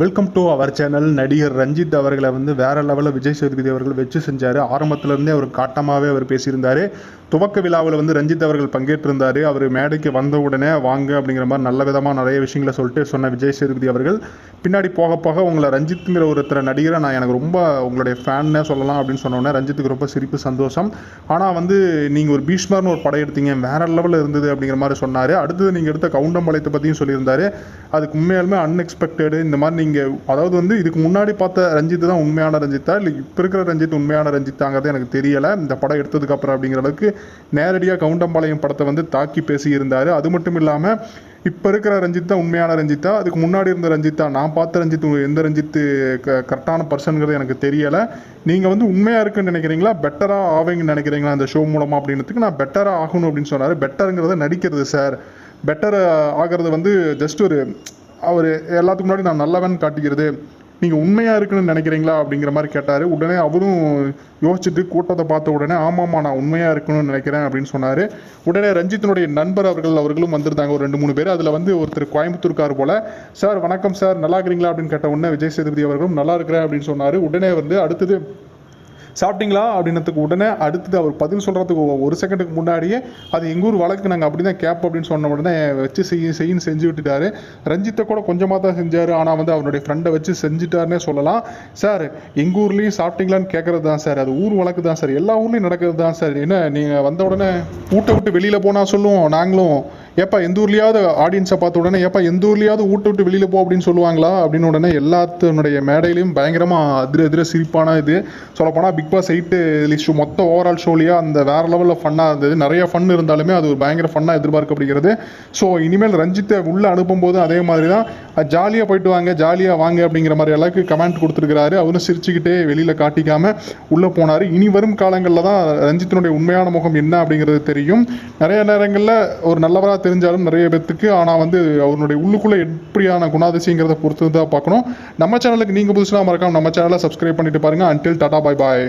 Welcome to our channel நடிகர் ரஞ்சித் அவர்களை வந்து வேறு லெவலில் விஜய் சேதுபதி அவர்கள் வச்சு செஞ்சார். ஆரம்பத்துலேருந்தே அவர் காட்டமாகவே அவர் பேசியிருந்தார். துவக்க விழாவில் வந்து ரஞ்சித் அவர்கள் பங்கேற்றிருந்தார். அவர் மேடைக்கு வந்த உடனே வாங்க அப்படிங்கிற மாதிரி நல்ல விதமாக நிறைய விஷயங்களை சொல்லிட்டு சொன்ன விஜய் சேதுபதி அவர்கள் பின்னாடி போக போக உங்களை ரஞ்சித்துங்கிற ஒருத்தர் நடிகரை நான் எனக்கு ரொம்ப உங்களுடைய ஃபேன்னே சொல்லலாம் அப்படின்னு சொன்னோன்னே ரஞ்சித்துக்கு ரொம்ப சிரிப்பு சந்தோஷம். ஆனால் வந்து நீங்கள் ஒரு பீஷ்மர்னு ஒரு படம் எடுத்தீங்க வேற லெவலில் இருந்தது அப்படிங்கிற மாதிரி சொன்னார். அடுத்தது நீங்கள் எடுத்த கவுண்டம்பாளையத்தை பற்றியும் சொல்லியிருந்தார். அதுக்கு உண்மையாலுமே அன்எக்ஸ்பெக்டடு இந்த மாதிரி நீங்கள் அதாவது வந்து இதுக்கு முன்னாடி பார்த்த ரஞ்சித் தான் உண்மையான ரஞ்சித்தா? இல்லை இப்போ இருக்கிற ரஞ்சித் உண்மையான ரஞ்சித்தாங்கிறது எனக்கு தெரியலை. இந்த படம் எடுத்ததுக்கப்புறம் அப்படிங்கிற அளவுக்கு நேரடியாக கவுண்டம்பாளையம் படத்தை வந்து தாக்கி பேசியிருந்தார். அது மட்டும் இல்லாமல் இப்போ இருக்கிற ரஞ்சித் தான் உண்மையான ரஞ்சித்தா? அதுக்கு முன்னாடி இருந்த ரஞ்சித்தா? நான் பார்த்த ரஞ்சித் எந்த ரஞ்சித்து க கரெக்டான பர்சனுங்கிறது எனக்கு தெரியலை. நீங்கள் வந்து உண்மையாக இருக்குன்னு நினைக்கிறீங்களா? பெட்டராக ஆவீங்கன்னு நினைக்கிறீங்களா அந்த ஷோ மூலமாக அப்படின்றதுக்கு? நான் பெட்டராக ஆகணும் அப்படின்னு சொன்னார். பெட்டருங்கிறத நடிக்கிறது சார். பெட்டர் ஆகிறது வந்து ஜஸ்ட் ஒரு அவர் எல்லாத்துக்கு முன்னாடி நான் நல்லவன் காட்டிக்கிறது நீங்கள் உண்மையாக இருக்குன்னு நினைக்கிறீங்களா? அப்படிங்கிற மாதிரி கேட்டார். உடனே அவரும் யோசிச்சுட்டு கூட்டத்தை பார்த்த உடனே ஆமாம்மா நான் உண்மையாக இருக்கணும்னு நினைக்கிறேன் அப்படின்னு சொன்னார். உடனே ரஞ்சித்தினுடைய நண்பர் அவர்கள் அவர்களும் வந்திருந்தாங்க. ஒரு ரெண்டு மூணு பேர். அதில் வந்து ஒருத்தர் கோயம்புத்தூர்கார் போல் சார் வணக்கம் சார். நல்லா இருக்கிறீங்களா அப்படின்னு கேட்ட உடனே விஜய் சேதுபதி அவர்களும் நல்லா இருக்கிறேன் அப்படின்னு சொன்னார். உடனே வந்து அடுத்தது சாப்பிட்டீங்களா அப்படின்னதுக்கு உடனே அடுத்தது அவர் பதில் சொல்கிறதுக்கு ஒரு செகண்டுக்கு முன்னாடியே அது எங்கள் ஊர் வழக்கு நாங்கள் அப்படி தான் கேப் அப்படின்னு சொன்ன உடனே வச்சு செய்ய செய்யின்னு செஞ்சு விட்டுட்டாரு. ரஞ்சித்தை கூட கொஞ்சமாக தான் செஞ்சார். ஆனால் வந்து அவருடைய ஃப்ரெண்டை வச்சு செஞ்சுட்டாருன்னே சொல்லலாம். சார் எங்கள் ஊர்லேயும் சாப்பிட்டீங்களான்னு கேட்குறது தான் சார் அது ஊர் வழக்கு தான் சார் எல்லா ஊர்லேயும் நடக்கிறது தான் சார் என்ன நீங்கள் வந்த உடனே ஊட்ட விட்டு வெளியில் போனால் சொல்லுவோம் நாங்களும். ஏப்பா எந்த ஊர்லேயாவது ஆடியன்ஸை பார்த்த உடனே ஏப்பா எந்த ஊர்லேயாவது ஊட்ட விட்டு வெளியில் போ அப்படின்னு சொல்லுவாங்களா? அப்படின்னு உடனே எல்லாத்தினுடைய மேடையிலையும் பயங்கரமாக அதிர அதிர சிரிப்பான இது. சொல்லப்போனால் பிக் பாஸ் எயிட்டு லிஸ்ட் மொத்த ஓவரால் ஷோலியாக அந்த வேறு லெவலில் ஃபன்னாக இருந்தது. நிறைய ஃபன் இருந்தாலுமே அது ஒரு பயங்கர ஃபன்னாக எதிர்பார்க்கப்படுகிறது. ஸோ இனிமேல் ரஞ்சித்தை உள்ளே அனுப்பும்போது அதே மாதிரி தான் ஜாலியாக போயிட்டு வாங்க ஜாலியாக வாங்க அப்படிங்கிற மாதிரி அளவுக்கு கமெண்ட் கொடுத்துருக்கிறாரு. அவரும் சிரிச்சுக்கிட்டே வெளியில் காட்டிக்காமல் உள்ளே போனார். இனி வரும் காலங்களில் தான் ரஞ்சித்தினுடைய உண்மையான முகம் என்ன அப்படிங்கிறது தெரியும். நிறைய நேரங்களில் ஒரு நல்லவராக தெரிஞ்சாலும் நிறைய பேர்த்துக்கு ஆனால் வந்து அவருடைய உள்ளுக்குள்ளே எப்படியான குணாதிசயங்கிறத பொறுத்து தான் பார்க்கணும். நம்ம சேனலுக்கு நீங்கள் புதுசுலாம் மறக்காமல் நம்ம சேனலை சப்ஸ்கிரைப் பண்ணிட்டு பாருங்கள் அன்டில் டாடா பாய் பாய்